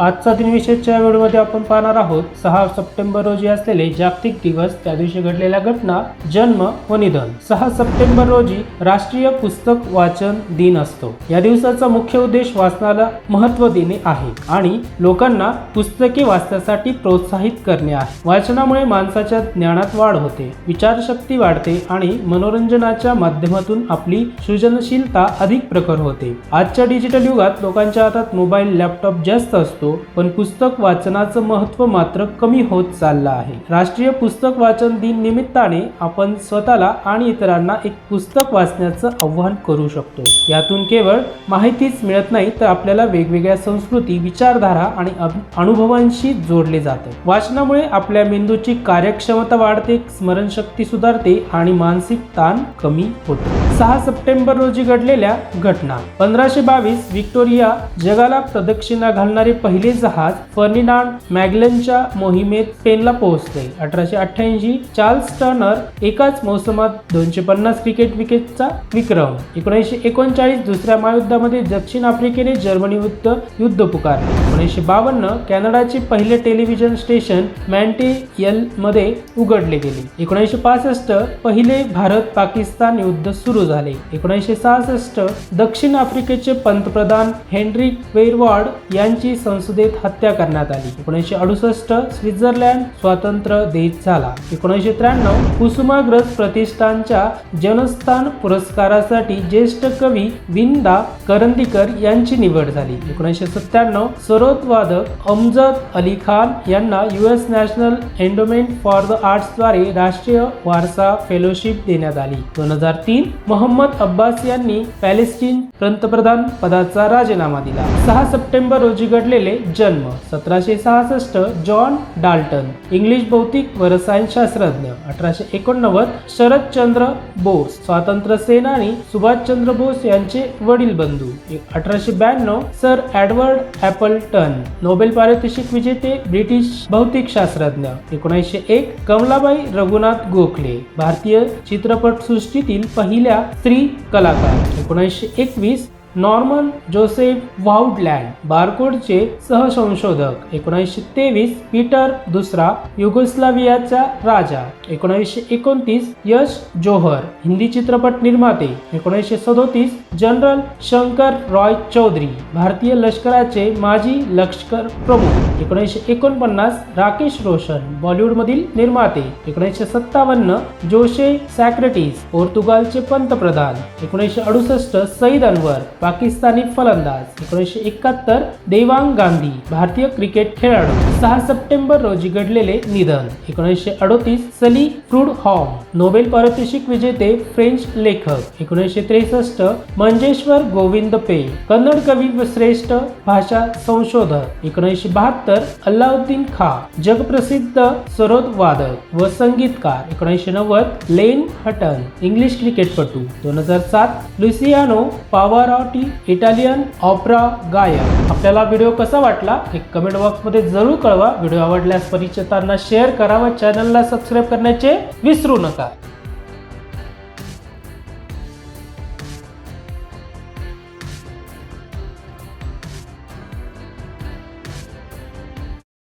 आजचा दिनविशेषच्या व्हिडिओमध्ये आपण पाहणार आहोत सहा सप्टेंबर रोजी असलेले जागतिक दिवस त्या दिवशी घडलेल्या घटना जन्म व निधन. सहा सप्टेंबर रोजी राष्ट्रीय पुस्तक वाचन दिन असतो. या दिवसाचा मुख्य उद्देश वाचनाला महत्त्व देणे आहे आणि लोकांना पुस्तके वाचण्यासाठी प्रोत्साहित करणे आहे. वाचनामुळे माणसाच्या ज्ञानात वाढ होते विचारशक्ती वाढते आणि मनोरंजनाच्या माध्यमातून आपली सृजनशीलता अधिक प्रखर होते. आजच्या डिजिटल युगात लोकांच्या हातात मोबाईल लॅपटॉप जास्त असतो पण पुस्तक वाचनाचं महत्त्व मात्र कमी होत चाललं आहे. राष्ट्रीय पुस्तक वाचन दिन निमित्ताने आपण स्वतःला आणि इतरांना एक पुस्तक वाचण्याचं आव्हान करू शकतो. यातून केवळ माहितीच मिळत नाही तर आपल्याला वेगवेगळ्या संस्कृती विचारधारा आणि अनुभवांशी जोडले जातं. वाचनामुळे आपल्या मेंदूची कार्यक्षमता वाढते स्मरणशक्ती सुधारते आणि मानसिक ताण कमी होतो. सहा सप्टेंबर रोजी घडलेल्या घटना. पंधराशे बावीस व्हिक्टोरिया जगाला प्रदक्षिणा घालणारे पहिले जहाज फर्निनांड मॅगलनच्या मोहिमेत स्पेनला पोहोचले. अठराशे अठ्ठ्याऐंशी चार्ल्स टर्नर एकाच मोसमात दोनशे पन्नास क्रिकेट विकेटचा विक्रम. एकोणीसशे एकोणचाळीस दुसऱ्या महायुद्धामध्ये दक्षिण आफ्रिकेने जर्मनी विरुद्ध युद्ध पुकारले. एकोणीसशे बावन्न कॅनडाचे पहिले टेलिव्हिजन स्टेशन मॅन्टेयलमध्ये उघडले गेले. एकोणीसशे पासष्ट पहिले भारत पाकिस्तान युद्ध सुरू झाले. एकोणीसशे सहासष्ट दक्षिण आफ्रिकेचे पंतप्रधान हेनरिक वेरवॉर्ड यांची संसदेत हत्या करण्यात आली. एकोणीसशे अडुसष्ट स्वित्झर्लंड स्वातंत्र्य देश झाला. एकोणीसशे त्र्याण्णव कुसुमाग्रज प्रतिष्ठानच्या जनस्थान पुरस्कारासाठी ज्येष्ठ कवी विंदा करंदीकर यांची निवड झाली. एकोणीसशे सत्त्याण्णव सरोदवादक अमजद अली खान यांना US National Endowment for the आर्ट्सद्वारे राष्ट्रीय वारसा फेलोशिप देण्यात आली. दोन हजार तीन मोहम्मद अब्बास यांनी पॅलेस्टीन पंतप्रधान पदाचा राजीनामा दिला. सहा सप्टेंबर रोजी घडलेले जन्म सतराशे सहासष्ट जॉन डाल्टन इंग्लिश भौतिक व रसायनशास्त्रज्ञ अठराशे एकोणनव्वद शरदचंद्र बोस स्वातंत्र्य सेनानी सुभाषचंद्र बोस यांचे वडील बंधू. अठराशे ब्याण्णव सर एडवर्ड ॲपलटन नोबेल पारितोषिक विजेते ब्रिटिश भौतिक शास्त्रज्ञ एकोणीसशे एक कमलाबाई रघुनाथ गोखले भारतीय चित्रपट सृष्टीतील पहिल्या स्त्री कलाकार. एकोणीसशे एकवीस नॉर्मन जोसेफ वाउडलँड बारकोडचे सहसंशोधक. एकोणीसशे तेवीस पीटर दुसरा युगोस्लावियाचा राजा. एकोणीसशे एकोणतीस यश जोहर हिंदी चित्रपट निर्माते. एकोणीसशे सदोतीस जनरल शंकर रॉय चौधरी भारतीय लष्कराचे माजी लष्कर प्रमुख. एकोणीसशे एकोणपन्नास राकेश रोशन बॉलिवूडमधील निर्माते. एकोणीसशे सत्तावन्न जोशे सॅक्रेटिस पोर्तुगालचे पंतप्रधान. एकोणीसशे अडुसष्ट सईद अनवर पाकिस्तानी फलंदाज एकोणीसशे एकाहत्तर देवांग गांधी भारतीय क्रिकेट खेळाडू. सहा सप्टेंबर रोजी घडलेले निधन. एकोणीसशे अडोतीस सली फ्रूड हॉम नोबेल पारितोषिक विजेते फ्रेंच लेखक. एकोणीसशे त्रेसष्ट मंजेश्वर गोविंद पे कन्नड कवी व श्रेष्ठ भाषा संशोधक. एकोणीसशे बहात्तर अल्लाउद्दीन खा जगप्रसिद्ध सरोद वादक व संगीतकार. एकोणीसशे नव्वद लेन हटन इंग्लिश क्रिकेटपटू. दोन हजार सात लुसियानो पावारॉटी इटालियन ऑपरा गायक आपल्याला व्हिडिओ कसा वाटला हे कमेंट बॉक्समध्ये जरूर कळवा. व्हिडिओ आवडल्यास परिचितांना शेअर करा व चॅनलला सबस्क्राईब करण्याचे विसरू नका.